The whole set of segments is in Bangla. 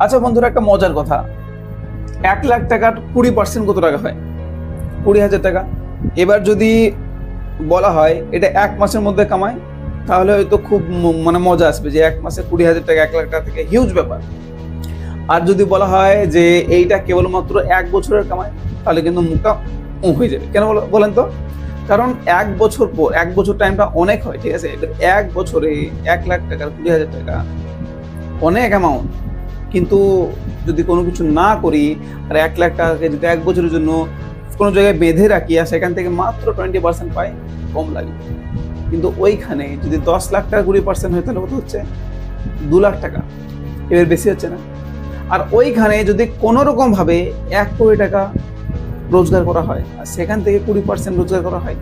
আচ্ছা বন্ধুরা, একটা মজার কথা। এক লাখ টাকার কুড়ি পার্সেন্ট কত টাকা হয়? কুড়ি হাজার টাকা। এবার যদি বলা হয়, এটা এক মাসের মধ্যে কামায়, তাহলে হয়তো খুব মানে মজা আসবে যে এক মাসে কুড়ি হাজার টাকা, এক লাখ টাকা থেকে হিউজ ব্যাপার। আর যদি বলা হয় যে এইটা কেবলমাত্র এক বছরের কামায়, তাহলে কিন্তু মুখটা হয়ে যাবে। কেন বলো- বলেন তো? কারণ এক বছর পর, এক বছর টাইমটা অনেক হয়, ঠিক আছে? এক বছরে এক লাখ টাকা কুড়ি হাজার টাকা, অনেক অ্যামাউন্ট কিন্তু যদি কোনো কিছু না করি, আর এক লাখ টাকাকে যদি এক বছরের জন্য কোনো জায়গায় বেঁধে রাখি, আর সেখান থেকে মাত্র টোয়েন্টি পার্সেন্ট পাই, কম লাগে। কিন্তু ওইখানে যদি দশ লাখ টাকা, কুড়ি পার্সেন্ট হয়, তাহলে কত হচ্ছে? দু লাখ টাকা। এবার বেশি হচ্ছে না। আর ওইখানে যদি কোনো রকমভাবে এক কোটি টাকা রোজগার করা হয়, আর সেখান থেকে কুড়ি পার্সেন্ট রোজগার করা হয়,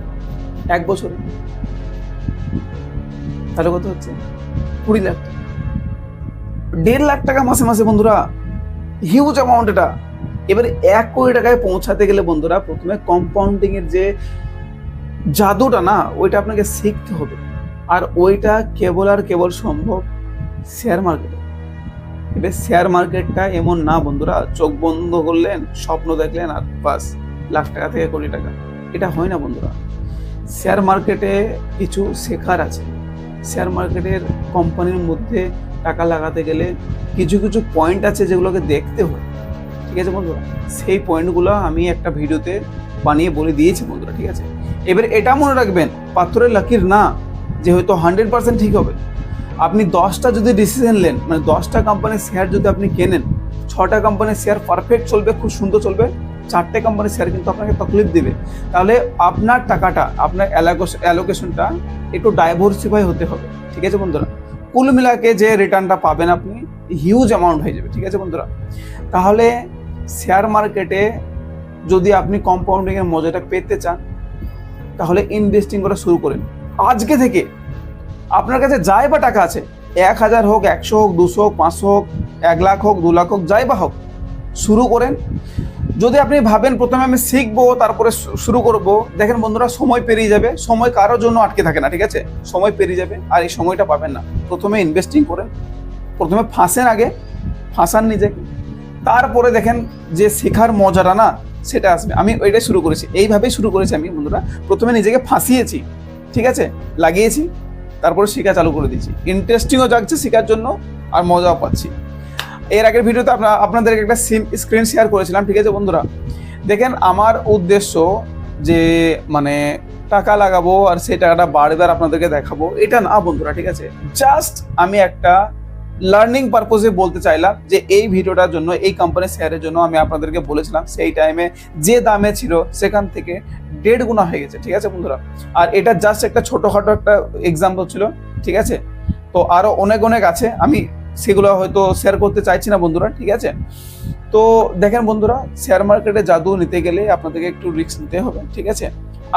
এক বছরে, তাহলে কত হচ্ছে? কুড়ি লাখ টাকা। দেড় লাখ টাকা মাসে মাসে বন্ধুরা হিউজ অ্যামাউন্ট এটা। এবারে এক কোটি টাকায় পৌঁছাতে গেলে বন্ধুরা, প্রথমে কম্পাউন্ডিং এর যে জাদুটা না, ওইটা আপনাকে শিখতে হবে। আর ওইটা কেবল আর কেবল সম্ভব শেয়ার মার্কেটে এবার শেয়ার মার্কেটটা এমন না বন্ধুরা, চোখ বন্ধ করলেন, স্বপ্ন দেখলেন, আর বাস, লাখ টাকা থেকে কোটি টাকা। এটা হয় না বন্ধুরা। শেয়ার মার্কেটে কিছু শেখার আছে। শেয়ার মার্কেটের কোম্পানির মধ্যে টাকা লাগাতে গেলে কিছু কিছু পয়েন্ট আছে যেগুলোকে দেখতে হয়। ঠিক আছে বন্ধুরা? সেই পয়েন্টগুলো আমি একটা ভিডিওতে বানিয়ে বলে দিয়েছি বন্ধুরা, ঠিক আছে? এবার এটা মনে রাখবেন, পাথরের লাকির না, যে হয়তো হান্ড্রেড পার্সেন্ট ঠিক হবে। আপনি দশটা যদি ডিসিশন নেন মানে দশটা কোম্পানির শেয়ার যদি আপনি কেনেন, ছটা কোম্পানির শেয়ার পারফেক্ট চলবে, খুব সুন্দর চলবে। চারটে কোম্পানির শেয়ার কিন্তু আপনাকে তকলিফ দেবে। তাহলে আপনার টাকাটা, আপনার অ্যালোকেশনটা একটু ডাইভার্সিফাই হতে হবে, ঠিক আছে বন্ধুরা? কুল মিলাকে যে রিটার্নটা পাবেন আপনি হিউজ অ্যামাউন্ট হয়ে যাবে, ঠিক আছে বন্ধুরা? তাহলে শেয়ার মার্কেটে যদি আপনি কম্পাউন্ডিংয়ের মজাটা পেতে চান, তাহলে ইনভেস্টিং করা শুরু করেন। আজকে থেকে আপনার কাছে যাই বা টাকা আছে, এক হাজার হোক, একশো হোক, দুশো হোক, পাঁচশো হোক, এক লাখ হোক, দু লাখ হোক, যাই বা হোক, শুরু করেন। যদি আপনি ভাবেন প্রথমে আমি শিখব, তারপরে শুরু করব, দেখেন বন্ধুরা সময় পেরিয়ে যাবে। সময় কারোর জন্য আটকে থাকে না, ঠিক আছে? সময় পেরিয়ে যাবে আর এই সময়টা পাবেন না। প্রথমে ইনভেস্টিং করেন। প্রথমে ফাঁসেন আগে, ফাঁসান নিজেকে। তারপরে দেখেন যে শেখার মজাটা না, সেটা আসবে। আমি ওইটাই শুরু করেছি। এইভাবেই শুরু করেছি আমি, বন্ধুরা। প্রথমে নিজেকে ফাঁসিয়েছি, ঠিক আছে? লাগিয়েছি, তারপরে শেখা চালু করে দিয়েছি। ইন্টারেস্টিংও জাগছে শেখার জন্য, আর মজাও পাচ্ছি। এর আগের ভিডিওতে আপনার, আপনাদেরকে একটা সিম স্ক্রিন শেয়ার করেছিলাম, ঠিক আছে বন্ধুরা? দেখেন, আমার উদ্দেশ্য যে মানে টাকা লাগাবো আর সেই টাকাটা বারবার আপনাদেরকে দেখাবো, এটা না বন্ধুরা, ঠিক আছে? জাস্ট আমি একটা লার্নিং পারপোজে বলতে চাইলাম যে, এই ভিডিওটার জন্য, এই কোম্পানির শেয়ারের জন্য আমি আপনাদেরকে বলেছিলাম, সেই টাইমে যে দামে ছিল, সেখান থেকে দেড় গুণা হয়ে গেছে, ঠিক আছে বন্ধুরা? আর এটা জাস্ট একটা ছোটোখাটো একটা এক্সাম্পল ছিল, ঠিক আছে? তো আরও অনেক অনেক আছে, আমি সেগুলো হয়তো শেয়ার করতে চাইছি না বন্ধুরা, ঠিক আছে? তো দেখেন বন্ধুরা শেয়ার মার্কেটে জাদু নিতে গেলে আপনাদেরকে একটু রিস্ক নিতে হবে, ঠিক আছে?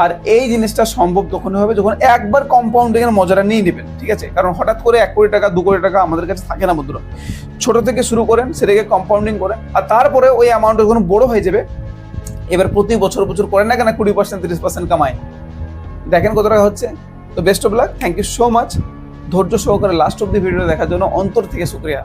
আর এই জিনিসটা সম্ভব তখনই হবে যখন একবার কম্পাউন্ডিং এর মজাটা নিয়ে নেবেন, ঠিক আছে? কারণ হঠাৎ করে এক কোটি টাকা, দু কোটি টাকা আমাদের কাছে থাকে না বন্ধুরা। ছোট থেকে শুরু করেন, সেটাকে কম্পাউন্ডিং করেন, আর তারপরে ওই অ্যামাউন্ট যখন বড় হয়ে যাবে, এবার প্রতি বছর বছর করেন না কেন, কুড়ি পার্সেন্ট তিরিশ পার্সেন্ট কামায়। দেখেন কত টাকা হচ্ছে? তো best of luck thank you so much ধৈর্য সহকারে লাস্ট অব দি ভিডিও দেখার জন্য অন্তর থেকে শুক্রিয়া।